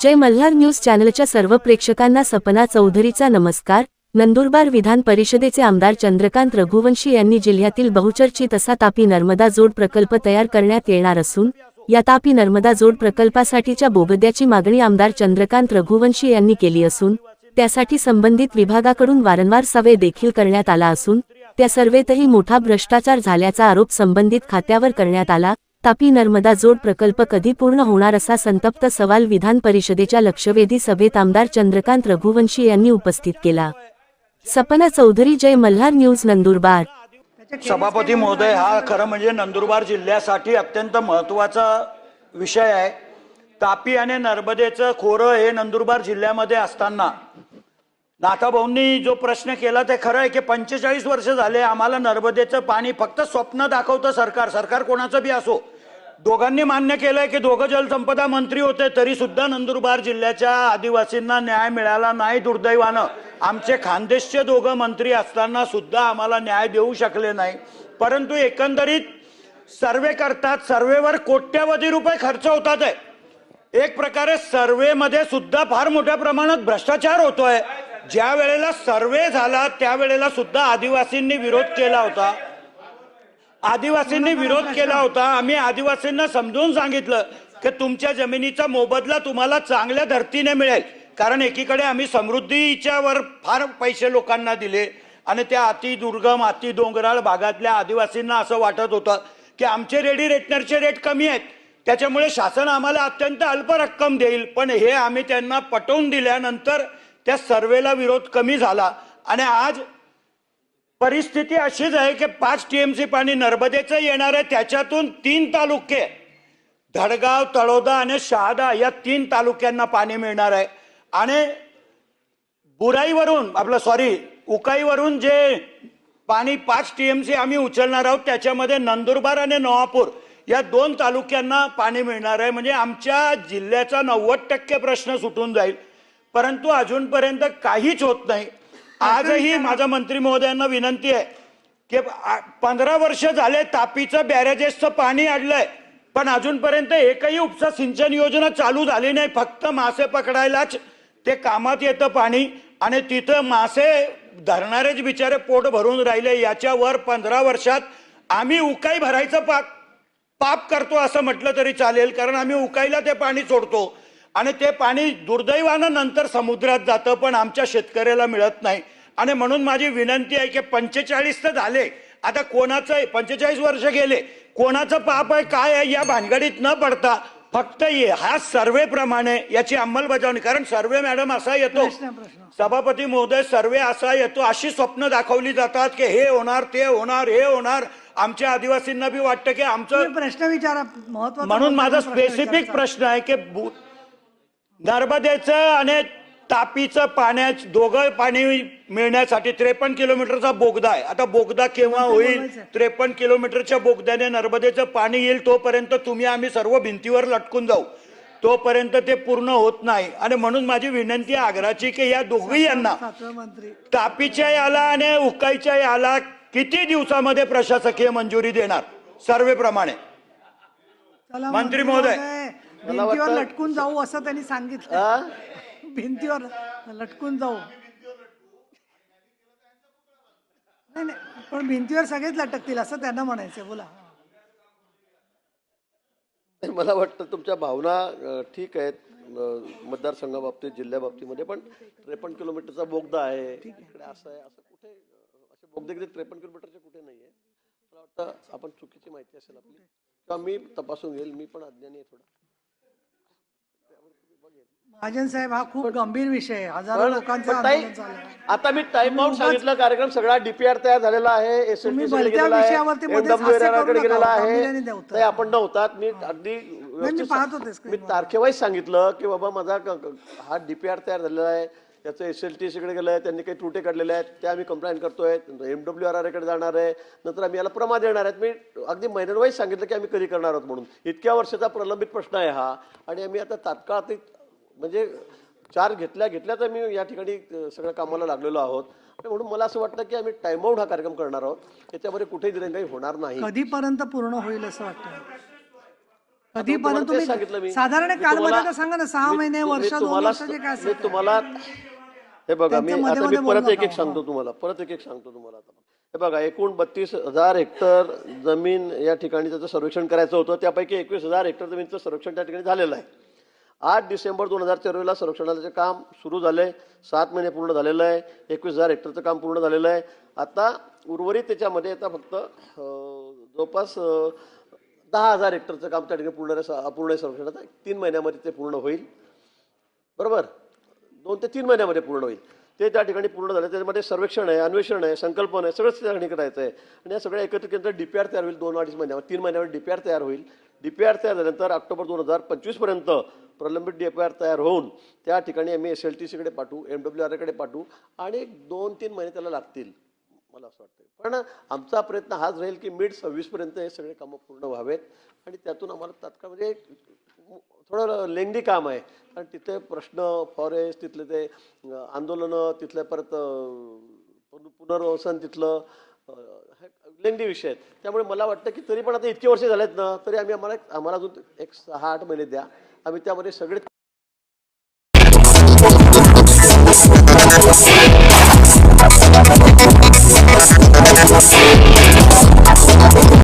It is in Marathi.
जय मल्हार न्यूज चॅनलच्या सर्व प्रेक्षकांना सपना चौधरीचा नमस्कार. नंदुरबार विधान परिषदेचे आमदार चंद्रकांत रघुवंशी यांनी जिल्ह्यातील बहुचर्चित असा तापी नर्मदा जोड प्रकल्प तयार करण्यात येणार असून या तापी नर्मदा जोड प्रकल्पासाठीच्या बोगद्याची मागणी आमदार चंद्रकांत रघुवंशी यांनी केली असून त्यासाठी संबंधित विभागाकडून वारंवार सवे देखील करण्यात आला असून त्या सर्वेतही मोठा भ्रष्टाचार झाल्याचा आरोप संबंधित खात्यावर करण्यात आला तापी नर्मदा जोड प्रकल्प कधी पूर्ण होणार असा संतप्त सवाल विधान परिषदेच्या लक्षवेधी सभेत आमदार चंद्रकांत रघुवंशी यांनी उपस्थित केला. सपना चौधरी जय मल्हार न्यूज नंदुरबार. सभापती महोदय हा खरं म्हणजे नंदुरबार जिल्ह्यासाठी अत्यंत महत्त्वाचा विषय आहे. तापी आणि नर्मदेचं खोरं हे नंदुरबार जिल्ह्यामध्ये असताना नाथाभाऊंनी जो प्रश्न केला ते खरं आहे की पंचेचाळीस वर्ष झाले आम्हाला नर्मदेचं पाणी फक्त स्वप्न दाखवतं सरकार. सरकार कोणाचं बी असो. दोघांनी मान्य केलंय की दोघं जलसंपदा मंत्री होते तरी सुद्धा नंदुरबार जिल्ह्याच्या आदिवासींना न्याय मिळाला नाही दुर्दैवानं. आमचे खानदेशचे दोघं मंत्री असताना सुद्धा आम्हाला न्याय देऊ शकले नाही. परंतु एकंदरीत सर्वे करतात सर्वेवर कोट्यवधी रुपये खर्च होतात आहे एक प्रकारे सर्वेमध्ये सुद्धा फार मोठ्या प्रमाणात भ्रष्टाचार होतोय. ज्या वेळेला सर्वे झाला त्यावेळेला सुद्धा आदिवासींनी विरोध केला होता. आदिवासींनी विरोध केला होता. आम्ही आदिवासींना समजून सांगितलं की तुमच्या जमिनीचा मोबदला तुम्हाला चांगल्या धर्तीने मिळेल. कारण एकीकडे आम्ही समृद्धीच्या वर फार पैसे लोकांना दिले आणि त्या अति दुर्गम अति डोंगराळ भागातल्या आदिवासींना असं वाटत होतं की आमचे रेडी रेटनरचे रेट कमी आहेत. त्याच्यामुळे शासन आम्हाला अत्यंत अल्प रक्कम देईल. पण हे आम्ही त्यांना पटवून दिल्यानंतर त्या सर्वेला विरोध कमी झाला. आणि आज परिस्थिती अशीच आहे की पाच टी एम सी पाणी नर्मदेचं येणार आहे त्याच्यातून तीन तालुके धडगाव तळोदा आणि शहादा या तीन तालुक्यांना पाणी मिळणार आहे. आणि बुराईवरून आपलं सॉरी उकाईवरून जे पाणी पाच टी एम सी आम्ही उचलणार आहोत त्याच्यामध्ये नंदुरबार आणि नवापूर या दोन तालुक्यांना पाणी मिळणार आहे. म्हणजे आमच्या जिल्ह्याचा नव्वद टक्के प्रश्न सुटून जाईल. परंतु अजूनपर्यंत काहीच होत नाही. आजही माझा मंत्री महोदयांना विनंती आहे की पंधरा वर्ष झाले तापीचं बॅरेजेसचं पाणी अडलंय पण अजूनपर्यंत एकही उपसा सिंचन योजना चालू झाली नाही. फक्त मासे पकडायलाच ते कामात येतं पाणी आणि तिथं मासे धरणारेच बिचारे पोट भरून राहिले. याच्यावर पंधरा वर्षात आम्ही उकाई भरायचं पाप पाप करतो असं म्हटलं तरी चालेल कारण आम्ही उकाईला ते पाणी सोडतो. आणि ते पाणी दुर्दैवानं नंतर समुद्रात जातं पण आमच्या शेतकऱ्याला मिळत नाही. आणि म्हणून माझी विनंती आहे की पंचेचाळीस तर झाले. आता कोणाचं पंचेचाळीस वर्ष गेले. कोणाचं पाप आहे काय आहे या भानगडीत न पडता फक्त ये- हा सर्वे प्रमाणे याची अंमलबजावणी. कारण सर्वे मॅडम असा येतो. सभापती महोदय सर्वे असा येतो. अशी स्वप्न दाखवली जातात की हे होणार ते होणार हे होणार. आमच्या आदिवासींना बी वाटतं की आमचं प्रश्न विचारा. म्हणून माझा स्पेसिफिक. प्रश्न आहे की नर्मदेचं आणि तापीचं पाण्याच दोघं पाणी मिळण्यासाठी त्रेपन्न किलोमीटरचा बोगदा आहे. आता बोगदा केव्हा होईल. त्रेपन्न किलोमीटरच्या बोगद्याने नर्मदेचं पाणी येईल तोपर्यंत तुम्ही आम्ही सर्व भिंतीवर लटकून जाऊ. तोपर्यंत ते पूर्ण होत नाही. आणि म्हणून माझी विनंती आहे आग्राची की या दोघी यांना तापीच्या याला आणि उकाईच्या याला किती दिवसामध्ये प्रशासकीय मंजुरी देणार? सर्वेप्रमाणे. मंत्री महोदय. भिंतीवर लटकून जाऊ असं त्यांनी सांगितलं. भिंतीवर लटकून जाऊ. नाही नाही पण भिंतीवर सगळेच लटकतील असं त्यांना म्हणायचं बोला. मला वाटतं तुमच्या भावना ठीक आहेत मतदारसंघाबाबतीत जिल्ह्या बाबतीमध्ये पण त्रेपन्न किलोमीटरचा बोगदा आहे. इकडे असं आहे असं कुठे असे बोगदे किती त्रेपन्न किलोमीटरचे कुठे नाही आहे मला वाटतं आपण चुकीची माहिती असेल आपली. किंवा मी तपासून घेईल मी पण अज्ञानी आहे थोडा. महाजन साहेब हा खूप गंभीर विषय आहे. हजारो पण- लोकांचं पण ताई, आंदोलन चाललंय आता मी टाइम आउट सांगितलं कार्यक्रम सगळा डीपीआर तयार झालेला आहे एस तुम्ही भलत्या विषयावरती मध्येच हास्य करू नका, गेलेला गांभीर्याने आहे द्या उत्तर. ताई, आपण नव्हतात मी अगदी व्यवस्थित पाहत होते मी screen तारखेवाईज सांगितलं की बाबा माझा क- क- हा डीपीआर तयार झालेला आहे त्याचं एस एल टी सीकडे गेलं आहे त्यांनी काही त्रुटी काढलेल्या आहेत त्या आम्ही कंप्लेंट करतोय एम डब्ल्यू आर आरकडे जाणार आहे नंतर आम्ही याला प्रमा देणार आहेत. मी अगदी महिन्यावाईज सांगितलं की आम्ही कधी करणार आहोत म्हणून. इतक्या वर्षाचा प्रलंबित प्रश्न आहे हा. आणि आम्ही आता तात्काळ ते म्हणजे चार घेतल्या घेतल्याच आम्ही या ठिकाणी सगळ्या कामाला लागलेलो आहोत. म्हणून मला असं वाटतं की आम्ही टाइम आउट हा कार्यक्रम करणार आहोत. याच्यामध्ये कुठेही दिरंगाई होणार नाही. कधीपर्यंत पूर्ण होईल असं वाटतं? कधी आता पण तुम्हाला तेच सांगितलं मी. साधारण मी तर सांगा ना सहा मी- महिने मी वर्ष तुम्हाला- मी हे बघा मी आता मी परत एक एक. सांगतो तुम्हाला परत एक एक सांगतो तुम्हाला आता. हे बघा एकूण बत्तीस हजार हेक्टर जमीन या ठिकाणी त्याचं सर्वेक्षण करायचं होतं. त्यापैकी एकवीस हजार हेक्टर जमीनचं सर्वेक्षण त्या ठिकाणी झालेलं आहे. आठ डिसेंबर दोन हजार तेराला संरक्षणाचं काम सुरू झालं. आहे सात महिने पूर्ण झालेलं आहे. एकवीस हजार हेक्टरचं काम पूर्ण झालेलं आहे. आता उर्वरित त्याच्यामध्ये आता फक्त जवळपास दहा हजार हेक्टरचं काम त्या ठिकाणी पूर्ण अपूर्ण सर्वेक्षणाचं तीन महिन्यामध्ये ते पूर्ण होईल. बरोबर? दोन ते तीन महिन्यामध्ये पूर्ण होईल. ते त्या ठिकाणी पूर्ण झालं. त्याच्यामध्ये सर्वेक्षण आहे अन्वेषण आहे संकल्पना आहे सगळंच त्या ठिकाणी करायचं आहे. आणि या सगळ्या एकत्रित केल्यानंतर डीपीआर तयार होईल दोन अडीच महिन्यावर. तीन महिन्यावर डीपीआर तयार होईल. डी पी आर तयार झाल्यानंतर ऑक्टोबर दोन हजार पंचवीसपर्यंत प्रलंबित डी एफ आर तयार होऊन त्या ठिकाणी आम्ही एस एल टी सीकडे पाठवू एम डब्ल्यू आरकडे पाठवू आणि एक दोन तीन महिने त्याला लागतील मला असं वाटतं पण आमचा प्रयत्न हाच राहील की मिड सव्वीसपर्यंत हे सगळे कामं पूर्ण व्हावेत आणि त्यातून आम्हाला तात्काळ म्हणजे थोडं लेंगदी काम आहे. कारण तिथे प्रश्न फॉरेस्ट तिथले ते आंदोलनं तिथले परत पुन- पुनर्वसन तिथलं लेंडी विषय आहेत. त्यामुळे मला वाटतं की तरी पण आता इतके वर्ष झालेत ना तरी आम्ही आम्हाला आम्हाला अजून एक सहा आठ महिने द्या. आम्ही त्यामध्ये सगळे